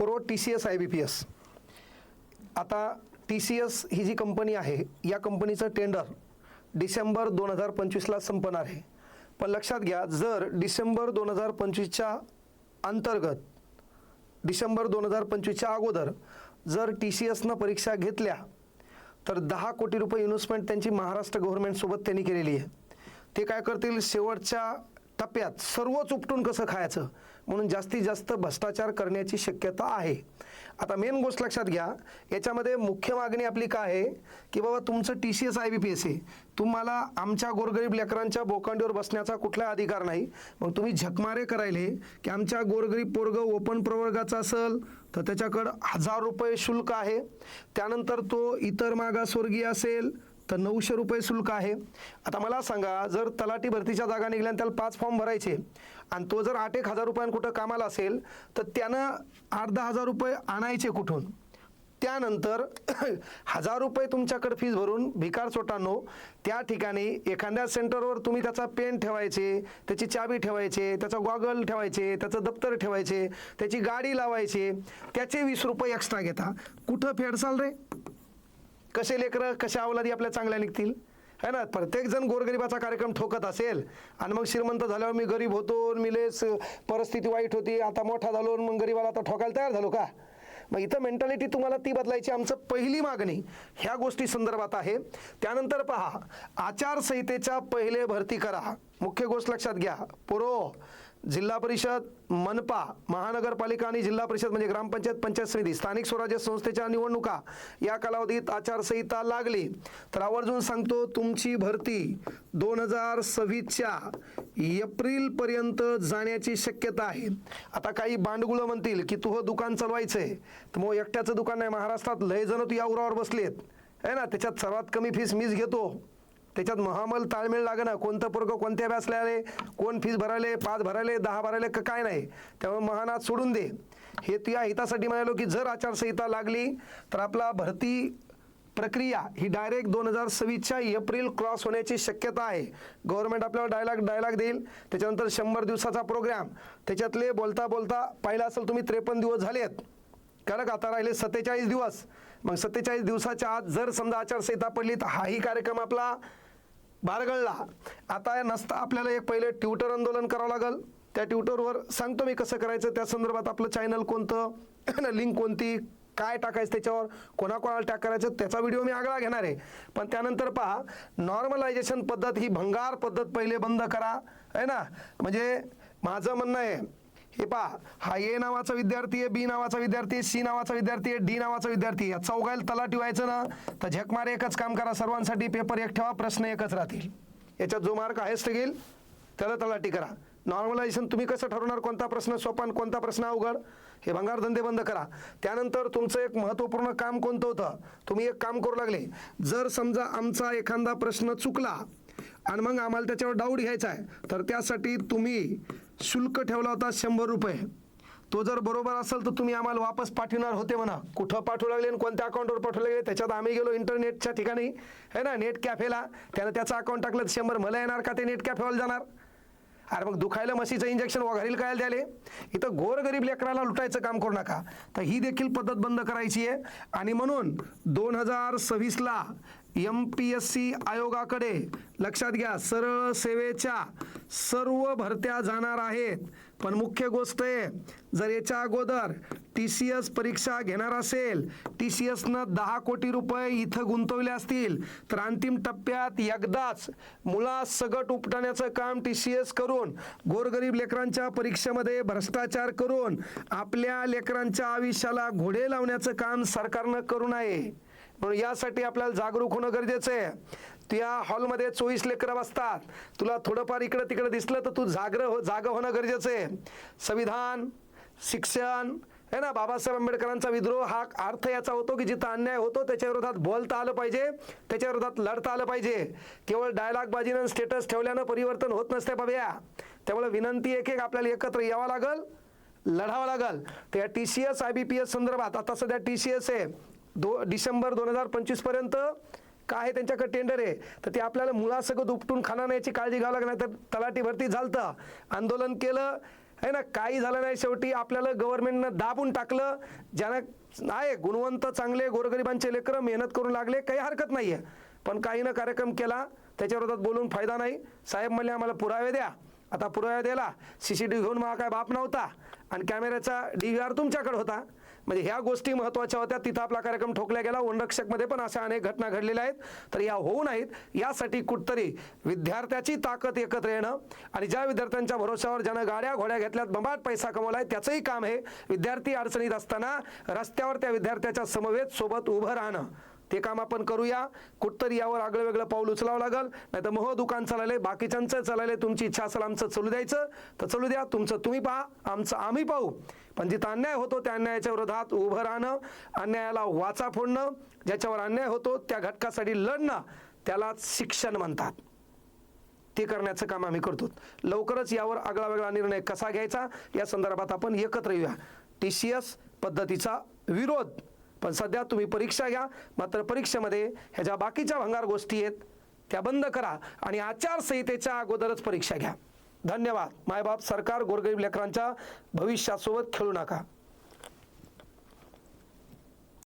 पूर्व T C S I B P S आता T C S ही जी कंपनी आहे या कंपनीचं टेंडर डिसेंबर दोन हजार पंचवीसला संपणार आहे. पण लक्षात घ्या जर डिसेंबर दोन हजार पंचवीसच्या अंतर्गत डिसेंबर दोन हजार पंचवीसच्या अगोदर जर टी सी एसनं परीक्षा घेतल्या तर दहा कोटी रुपये इन्व्हेस्टमेंट त्यांची महाराष्ट्र गव्हर्नमेंटसोबत त्यांनी केलेली आहे. ते काय करतील? शेवटच्या टप्प्यात सर्वच उपटून कसं खायचं? म्हणून जास्तीत जास्त भ्रष्टाचार करण्याची शक्यता आहे. आता मेन गोष्ट लक्षात घ्या. याच्यामध्ये मुख्य मागणी आपली काय आहे? की बाबा तुमचं T C S I B P S आहे. तुम्हाला आमच्या गोरगरीब लेकरांच्या बोकांडीवर बसण्याचा कुठलाही अधिकार नाही. मग तुम्ही झकमारे करायले की आमच्या गोरगरीब पोरग ओपन प्रवर्गाचा असेल तर त्याच्याकडं हजार रुपये शुल्क आहे. त्यानंतर तो इतर मागासवर्गीय असेल तर नऊशे रुपये शुल्क आहे. आता मला सांगा जर तलाठी भरतीच्या जागा निघल्या त्याला पाच फॉर्म भरायचे आणि तो जर आठ एक हजार रुपयां कुठं कामाला असेल तर त्यानं आठ दहा हजार रुपये आणायचे कुठून? त्यानंतर हजार रुपये तुमच्याकडे फीज भरून भिकार चोटांनो त्या ठिकाणी एखाद्या सेंटरवर तुम्ही त्याचा पेन ठेवायचे त्याची चाबी ठेवायचे त्याचा गॉगल ठेवायचे त्याचं दप्तर ठेवायचे त्याची गाडी लावायचे त्याचे वीस रुपये एक्स्ट्रा घेता. कुठं फेडसाल रे? कसे लेकरं कशा अवलादी आपल्या चांगल्या निघतील? है ना? प्रत्येक जण गोरगरिबाचा कार्यक्रम ठोकत असेल. आणि मग श्रीमंत झाल्यावर मी गरीब होतो मी लेस परिस्थिती वाईट होती आता मोठा झालो मग गरीबाला आता ठोकायला तयार झालो का? मग इथं मेंटॅलिटी तुम्हाला ती बदलायची आमचं पहिली मागणी. ह्या गोष्टी संदर्भात आहे. त्यानंतर पहा आचारसंहितेच्या पहिले भरती करा. मुख्य गोष्ट लक्षात घ्या. पुरो जिल्हा परिषद मनपा महानगरपालिका आणि जिल्हा परिषद म्हणजे ग्रामपंचायत पंचायत समिती स्थानिक स्वराज्य संस्थेच्या निवडणुका या कालावधीत आचारसंहिता लागली. तर आवर्जून सांगतो तुमची भरती दोन हजार सव्वीसच्या एप्रिलपर्यंत जाण्याची शक्यता आहे. आता काही बांडगुळं म्हणतील की तू हो दुकान चालवायचंय. तर मग एकट्याचं दुकान नाही महाराष्ट्रात लय जण तू या उरावर बसलेत. आहे ना? त्याच्यात सर्वात कमी फीस मीच घेतो. त्याच्यात महामल ताळमेळ लागणं कोणतं पोरगं कोणत्या व्यासला आले कोण फीस भरायले पाच भरायले दहा भरायले का काय नाही. त्यामुळे महानात सोडून दे. हे तुझ्या हितासाठी म्हणालो की जर आचारसंहिता लागली तर आपला भरती प्रक्रिया ही डायरेक्ट दोन हजार सव्वीसच्या एप्रिल क्रॉस होण्याची शक्यता आहे. गव्हर्नमेंट आपल्याला डायलॉग डायलॉग देईल. त्याच्यानंतर शंभर दिवसाचा प्रोग्राम त्याच्यातले बोलता बोलता पाहिलं असेल तुम्ही त्रेपन्न दिवस झालेत. कारण का आता राहिले सत्तेचाळीस दिवस. मग सत्तेचाळीस दिवसाच्या आत जर समजा आचारसंहिता पडली तर हाही कार्यक्रम आपला बारगळला. आता नसता आपल्याला एक पहिले ट्विटर आंदोलन करावं लागेल. त्या ट्विटरवर सांगतो मी कसं करायचं. त्या संदर्भात आपलं चॅनल कोणतं? लिंक कोणती? काय टाकायचं त्याच्यावर? कोणाकोणाला टॅक करायचं? त्याचा व्हिडिओ मी आगळा घेणार आहे. पण त्यानंतर पहा नॉर्मलायझेशन पद्धत ही भंगार पद्धत पहिले बंद करा. आहे ना? म्हणजे माझं म्हणणं आहे हे पहा हा ए नावाचा विद्यार्थी आहे बी नावाचा विद्यार्थी आहे सी नावाचा विद्यार्थी आहे डी नावाचा विद्यार्थी आहे. या चौघायला तलाठी व्हायचं ना तर झकमार एकच काम करा सर्वांसाठी पेपर एक ठेवा प्रश्न एकच राहतील. याच्यात जो मार्क हायस्ट घेईल त्याला तलाठी करा. नॉर्मलायझेशन तुम्ही कसं ठरवणार कोणता प्रश्न सोपान कोणता प्रश्न अवघड? हे भंगार धंदे बंद करा. त्यानंतर तुमचं एक महत्त्वपूर्ण काम कोणतं होतं? तुम्ही एक काम करू लागले. जर समजा आमचा एखादा प्रश्न चुकला आणि मग आम्हाला त्याच्यावर डाऊट घ्यायचा आहे तर त्यासाठी तुम्ही शुल्क ठेवला होता शंभर रुपये. तो जर बरोबर असेल तर तुम्ही आम्हाला वापस पाठवणार होते म्हणा. कुठं पाठवू लागले आणि कोणत्या अकाउंटवर पाठवू लागले त्याच्यात आम्ही गेलो इंटरनेटच्या ठिकाणी है ना नेट कॅफेला त्यानं त्याचा अकाउंट टाकलं तर शंभर मला येणार का ते नेट कॅफेवाला जाणार? अरे मग दुखायला म्हशीचं इंजेक्शन वघारील काय द्याले? इथं गोरगरीब लेकराला लुटायचं काम करू नका. तर ही देखील पद्धत बंद करायची आहे. आणि म्हणून दोन हजार सव्वीसला एम पी एस सी आयोगाकडे लक्षात घ्या सरळ सेवेच्या सर्व भरत्या जाणार आहेत. पण मुख्य गोष्ट आहे जर याच्या अगोदर टी सी एस परीक्षा घेणार असेल टी सी एसनं दहा कोटी रुपये इथं गुंतवले असतील तर अंतिम टप्प्यात एकदाच मुला सगट उपटण्याचं काम टी सी एस करून गोरगरीब लेकरांच्या परीक्षेमध्ये भ्रष्टाचार करून आपल्या लेकरांच्या आयुष्याला घोडे लावण्याचं काम सरकारनं करू नये. म्हणून यासाठी आपल्याला जागरूक होणं गरजेचं आहे. त्या हॉलमध्ये चोवीस लेकरं बसतात. तुला थोडंफार इकडं तिकडं दिसलं तर तू जागर हो जागं होणं गरजेचं आहे. संविधान शिक्षण है ना बाबासाहेब आंबेडकरांचा विद्रोह हा अर्थ याचा होतो की जिथं अन्याय होतो त्याच्या विरोधात बोलता आलं पाहिजे त्याच्या विरोधात लढता आलं पाहिजे. केवळ डायलॉगबाजीनं स्टेटस ठेवल्यानं परिवर्तन होत नसते बाब्या. त्यामुळे विनंती एक एक आपल्याला एकत्र यावं लागल लढावं लागल. त्या T C S I B P S संदर्भात आता सध्या टी सी एस आहे. दो डिसेंबर दोन हजार पंचवीसपर्यंत काय आहे त्यांच्याकडे टेंडर आहे? तर ते आपल्याला मुळासकट उपटून खाणार याची काळजी घ्यावं लागणार. तर तलाठी भरती झालतं. आंदोलन केलं. आहे ना? काही झालं नाही शेवटी. आपल्याला गव्हर्नमेंटनं दाबून टाकलं. ज्यानं आहे गुणवंत चांगले गोरगरिबांचे लेकरं मेहनत करून लागले. काही हरकत नाही आहे पण काहीनं कार्यक्रम केला. त्याच्याविरोधात बोलून फायदा नाही. साहेब म्हणले आम्हाला पुरावे द्या. आता पुरावा द्यायला. सी सी टी व्ही घेऊन मला काय बाप नव्हता. आणि कॅमेऱ्याचा डी व्ही आर तुमच्याकडे होता. म्हणजे ह्या गोष्टी महत्त्वाच्या होत्या. तिथं आपला कार्यक्रम ठोकला गेला. वनरक्षकमध्ये पण अशा अनेक घटना घडलेल्या आहेत. तर या होऊ नाहीत. यासाठी कुठतरी विद्यार्थ्याची ताकद एकत्र येणं आणि ज्या विद्यार्थ्यांच्या भरोश्यावर ज्यानं गाड्या घोड्या घेतल्यात बंबाट पैसा कमवलाय त्याचंही काम आहे विद्यार्थी अडचणीत असताना रस्त्यावर त्या विद्यार्थ्याच्या समवेत सोबत उभं राहणं. ते काम आपण करूया. कुठतरी यावर आगळं वेगळं पाऊल उचलावं लागल. नाही तर मोह हो, दुकान चालले बाकीच्यांचं चालले तुमची इच्छा असेल आमचं चलू द्यायचं. तर चलू द्या तुमचं तुम्ही पहा आमचं आम्ही पाहू. पण जिथं अन्याय होतो त्या अन्यायाच्या विरोधात उभं राहणं अन्यायाला वाचा फोडणं ज्याच्यावर अन्याय होतो त्या घटकासाठी लढणं त्याला शिक्षण म्हणतात. ते करण्याचं काम आम्ही करतो. लवकरच यावर आगळा वेगळा निर्णय कसा घ्यायचा या संदर्भात आपण एकत्र येऊया. टी सी एस पद्धतीचा विरोध. पण सध्या तुम्ही परीक्षा घ्या. मात्र परीक्षेमध्ये ह्याच्या बाकीच्या भंगार गोष्टी आहेत त्या बंद करा आणि आचारसंहितेच्या अगोदरच परीक्षा घ्या. धन्यवाद. मायबाप सरकार गोरगरीब लेकरांच्या भविष्यासोबत खेळू नका.